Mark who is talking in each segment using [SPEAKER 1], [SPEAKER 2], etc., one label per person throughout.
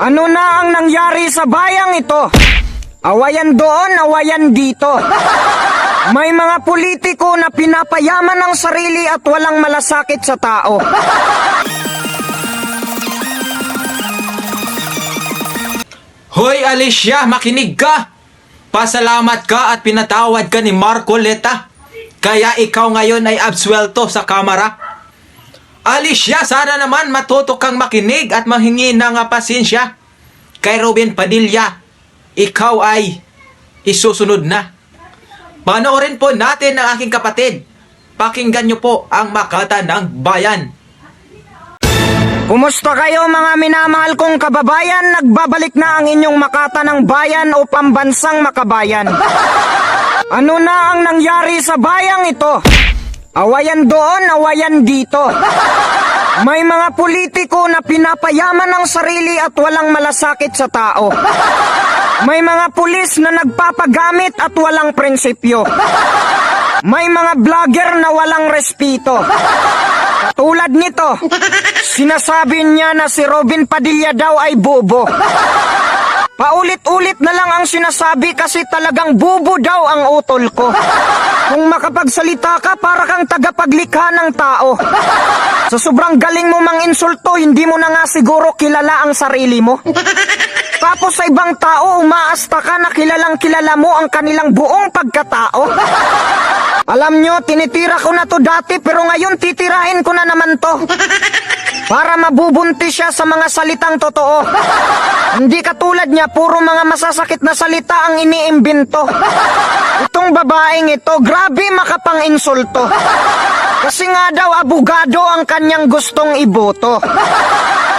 [SPEAKER 1] Ano na ang nangyari sa bayang ito? Awayan doon, awayan dito. May mga politiko na pinapayaman ng sarili at walang malasakit sa tao.
[SPEAKER 2] Hoy Alicia, makinig ka! Pasalamat ka at pinatawad ka ni Marco Leta. Kaya ikaw ngayon ay absuelto sa kamara. Alicia, sana naman matuto kang makinig at mahingi ng pasensya. Kay Robin Padilla, ikaw ay isusunod na. Panoorin po natin ang aking kapatid. Pakinggan niyo po ang Makata ng Bayan.
[SPEAKER 1] Kumusta kayo mga minamahal kong kababayan? Nagbabalik na ang inyong makata ng bayan o pambansang makabayan. Ano na ang nangyari sa bayang ito? Awayan doon, awayan dito. May mga politiko na pinapayaman ng sarili at walang malasakit sa tao. May mga pulis na nagpapagamit at walang prinsipyo. May mga vlogger na walang respeto. Tulad nito, sinasabi niya na si Robin Padilla daw ay bobo. Paulit-ulit na lang ang sinasabi kasi talagang bubo daw ang utol ko. Kung makapagsalita ka, para kang tagapaglikha ng tao. Sa sobrang galing mo mang insulto, hindi mo na nga siguro kilala ang sarili mo. Tapos sa ibang tao, umaasta ka na kilalang kilala mo ang kanilang buong pagkatao. Alam nyo, tinitira ko na to dati pero ngayon titirahin ko na naman to. Para mabubuntis siya sa mga salitang totoo. Hindi katulad niya, puro mga masasakit na salita ang iniimbento. Itong babaeng ito, grabe makapang insulto. Kasi nga daw abogado ang kanyang gustong iboto.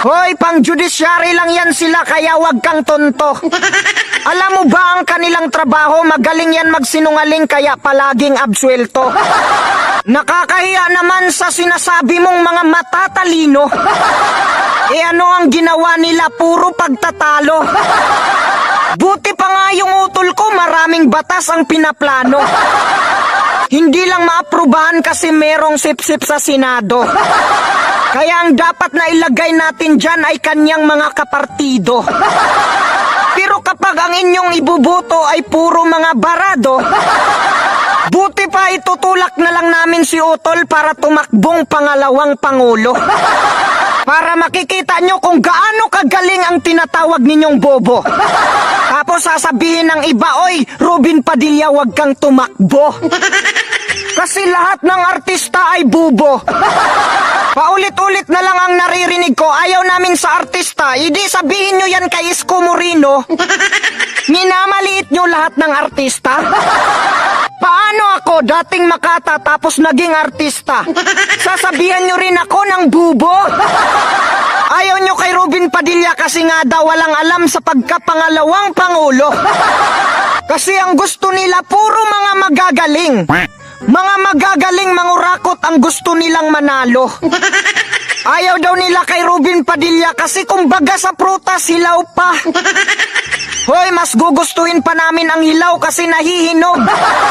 [SPEAKER 1] Hoy, pang judiciary lang yan sila kaya wag kang tonto. Alam mo ba ang kanilang trabaho? Magaling yan magsinungaling kaya palaging absuelto. Nakakahiya naman sa sinasabi mong mga matatalino. E ano ang ginawa nila? Puro pagtatalo. Buti pa nga yung utol ko, maraming batas ang pinaplano. Hindi lang maaprubahan kasi merong sip-sip sa Senado. Kaya ang dapat na ilagay natin dyan ay kanyang mga kapartido. Pero kapag ang inyong ibubuto ay puro mga barado, buti pa itutulak na lang namin si Utol para tumakbong pangalawang pangulo. Para makikita nyo kung gaano kagaling ang tinatawag ninyong bobo. Tapos sasabihin ng iba, Oy, Robin Padilla, wag kang tumakbo. Kasi lahat ng artista ay bubo. Paulit-ulit na lang ang naririnig ko, ayaw namin sa artista. Hindi sabihin nyo yan kay Isko Moreno. Minamaliit nyo lahat ng artista. Paano ako dating makata tapos naging artista? Sasabihan nyo rin ako ng bubo? Ayaw nyo kay Robin Padilla kasi nga daw walang alam sa pagkapangalawang pangulo. Kasi ang gusto nila puro mga magagaling. Mga magagaling mangurakot ang gusto nilang manalo. Ayaw daw nila kay Robin Padilla kasi kumbaga sa prutas hilaw pa. Hoy, mas gugustuhin pa namin ang hilaw kasi nahihinog.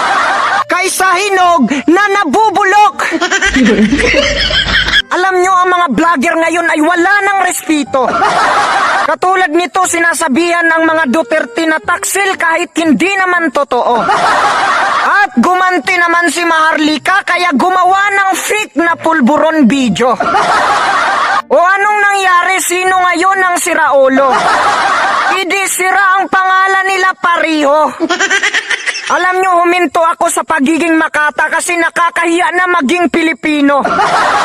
[SPEAKER 1] Kaysa hinog na nabubulok. Alam nyo, ang mga vlogger ngayon ay wala ng respeto. Katulad nito, sinasabihan ng mga Duterte na taksil kahit hindi naman totoo. At gumanti naman si Maharlika kaya gumawa ng fake na pulburon video. O anong nangyari? Sino ngayon ang siraulo? Hindi sira ang pangalan nila pariho. Alam nyo, huminto ako sa pagiging makata kasi nakakahiya na maging Pilipino.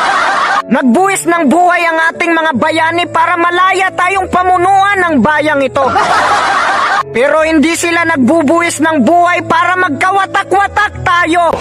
[SPEAKER 1] Nagbuwis ng buhay ang ating mga bayani para malaya tayong pamunuan ng bayang ito. Pero hindi sila nagbubuwis ng buhay para magkawatak-watak tayo.